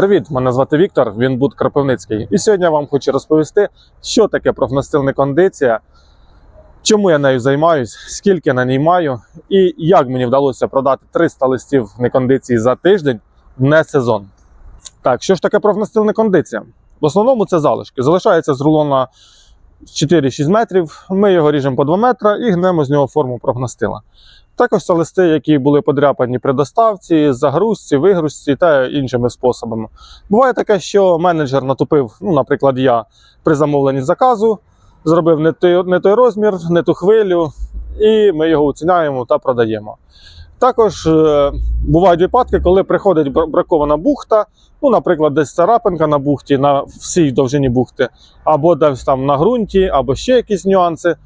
Привіт, мене звати Віктор, він буд Кропивницький. І сьогодні я вам хочу розповісти, що таке профнастильна кондиція, чому я нею займаюсь, скільки на ній маю, і як мені вдалося продати 300 листів некондиції за тиждень не сезон. Так, що ж таке профнастильна кондиція? В основному це залишки. Залишається з рулона 4-6 метрів. Ми його ріжемо по 2 метри і гнемо з нього форму профнастила. Також це листи, які були подряпані при доставці, загрузці, вигрузці та іншими способами. Буває таке, що менеджер натупив, ну, наприклад, я при замовленні заказу, зробив не той, не той розмір, не ту хвилю, і ми його оціняємо та продаємо. Також е, бувають випадки, коли приходить бракована бухта, ну, наприклад, десь царапинка на бухті, на всій довжині бухти, або десь там на ґрунті, або ще якісь нюанси.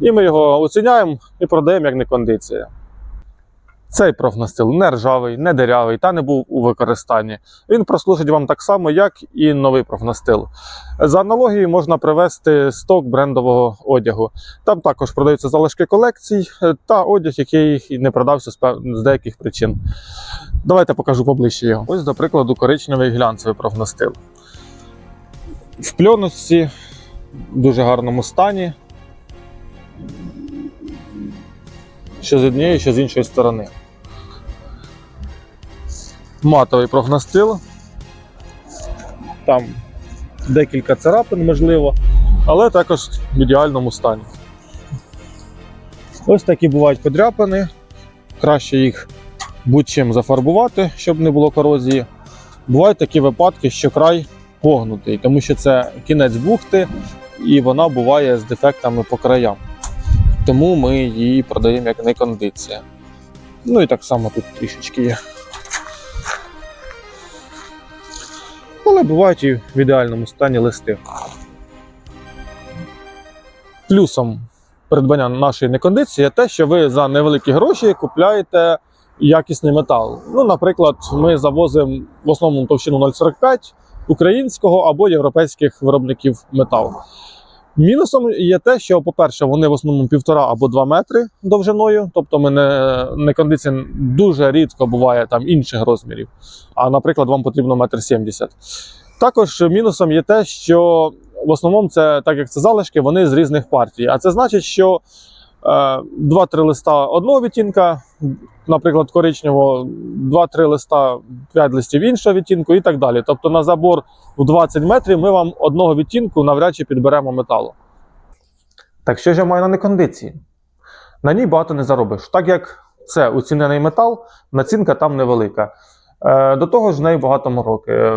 І ми його оціняємо і продаємо як некондиція. Цей профнастил не ржавий, не дирявий та не був у використанні. Він прослужить вам так само, як і новий профнастил. За аналогією можна привести сток брендового одягу. Там також продаються залишки колекцій е, та одяг, який не продався з деяких причин. Давайте покажу поближче його. Ось, до прикладу, коричневий глянцевий профнастил. В пльоночці в дуже гарному стані. Що з однієї, що з іншої сторони. Матовий прогнастил. Там декілька царапин, можливо, але також в ідеальному стані. Ось такі бувають подряпини. Краще їх будь-чим зафарбувати, щоб не було корозії. Бувають такі випадки, що край погнутий, тому що це кінець бухти, і вона буває з дефектами по краям тому ми її продаємо як некондиція. Ну і так само тут трішечки є. Але бувають і в ідеальному стані листи. Плюсом придбання нашої некондиції є те, що ви за невеликі гроші купляєте якісний метал. Ну, наприклад, ми завозимо в основному товщину 0,45 українського або європейських виробників металу. Мінусом є те, що, по-перше, вони в основному півтора або два метри довжиною, тобто ми не, не кондиція дуже рідко буває там інших розмірів. А, наприклад, вам потрібно метр сімдесят. Також мінусом є те, що в основному це, так як це залишки, вони з різних партій. А це значить, що е, два-три листа одного відтінка, наприклад, коричневого, два-три листа, п'ять листів іншого відтінку і так далі. Тобто на забор в 20 метрів ми вам одного відтінку навряд чи підберемо металу. Так що ж я маю на некондиції? На ній багато не заробиш. Так як це оцінений метал, націнка там невелика. Е, До того ж, в неї багато мороки.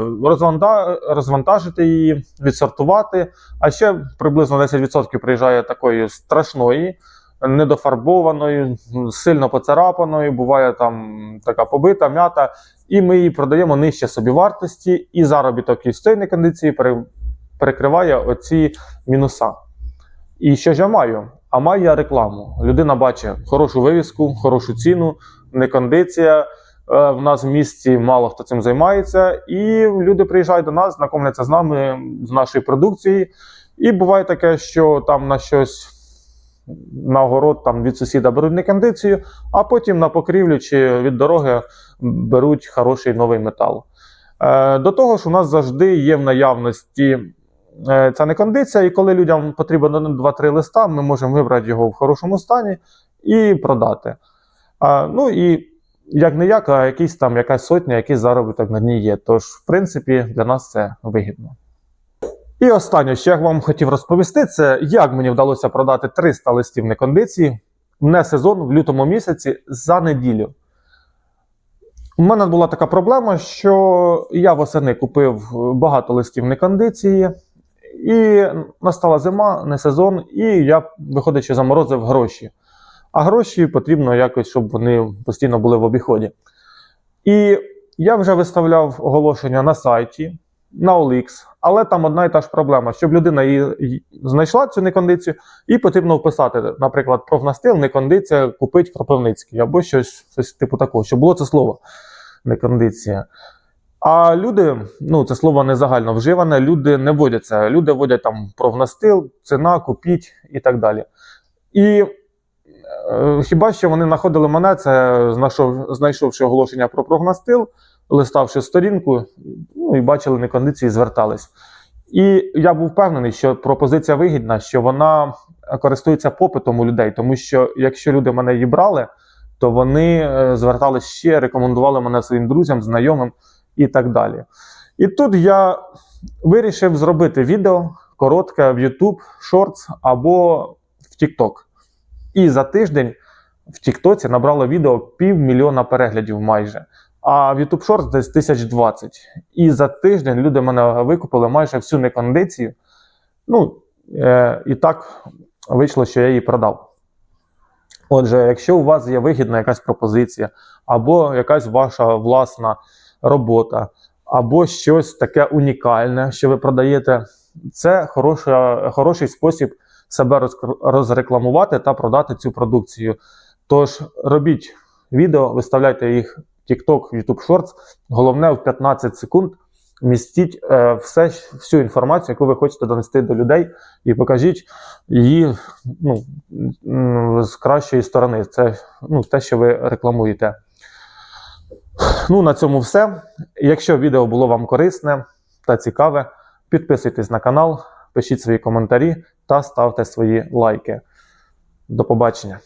Розвантажити її, відсортувати, а ще приблизно 10% приїжджає такої страшної, недофарбованої, сильно поцарапаної, буває там така побита, м'ята, і ми її продаємо нижче собівартості, і заробіток із цієї кондиції перекриває оці мінуса. І що ж я маю? А маю я рекламу. Людина бачить хорошу вивіску, хорошу ціну, не кондиція. Е, В нас в місті мало хто цим займається, і люди приїжджають до нас, знайомляться з нами, з нашої продукції. І буває таке, що там на щось на огород там від сусіда беруть не кондицію, а потім на покрівлю чи від дороги беруть хороший новий метал. Е, До того ж, у нас завжди є в наявності е, ця не кондиція, і коли людям потрібно 2-3 листа, ми можемо вибрати його в хорошому стані і продати. А, ну і як не як, а якийсь там якась сотня, якийсь заробіток на дні є. Тож, в принципі, для нас це вигідно. І останнє, що я вам хотів розповісти, це як мені вдалося продати 300 листів некондиції не сезон в лютому місяці за неділю. У мене була така проблема, що я восени купив багато листів некондиції, і настала зима, не сезон, і я, виходячи, заморозив гроші. А гроші потрібно якось, щоб вони постійно були в обіході. І я вже виставляв оголошення на сайті, на OLX, але там одна і та ж проблема, щоб людина її знайшла цю некондицію, і потрібно вписати, наприклад, профнастил, некондиція, купить Кропивницький, або щось, щось типу такого, щоб було це слово некондиція. А люди, ну це слово не загально вживане, люди не вводять це. Люди вводять там профнастил, ціна, купіть і так далі. І Е, Хіба що вони знаходили мене, це знайшов, знайшовши оголошення про прогностил, листавши сторінку, ну і бачили некондиції, звертались. І я був впевнений, що пропозиція вигідна, що вона користується попитом у людей, тому що якщо люди мене її брали, то вони е, звертались ще, рекомендували мене своїм друзям, знайомим і так далі. І тут я вирішив зробити відео коротке в YouTube Shorts або в TikTok. І за тиждень в Тіктоці набрало відео півмільйона переглядів майже. А в YouTube Shorts десь 1020. І за тиждень люди мене викупили майже всю некондицію. Ну, е, і так вийшло, що я її продав. Отже, якщо у вас є вигідна якась пропозиція, або якась ваша власна робота, або щось таке унікальне, що ви продаєте, це хороша, хороший спосіб себе розрекламувати та продати цю продукцію. Тож робіть відео, виставляйте їх TikTok, YouTube Shorts. Головне в 15 секунд містіть е, все, всю інформацію, яку ви хочете донести до людей, і покажіть її ну, з кращої сторони. Це ну, те, що ви рекламуєте. Ну, на цьому все. Якщо відео було вам корисне та цікаве, підписуйтесь на канал, пишіть свої коментарі та ставте свої лайки. До побачення.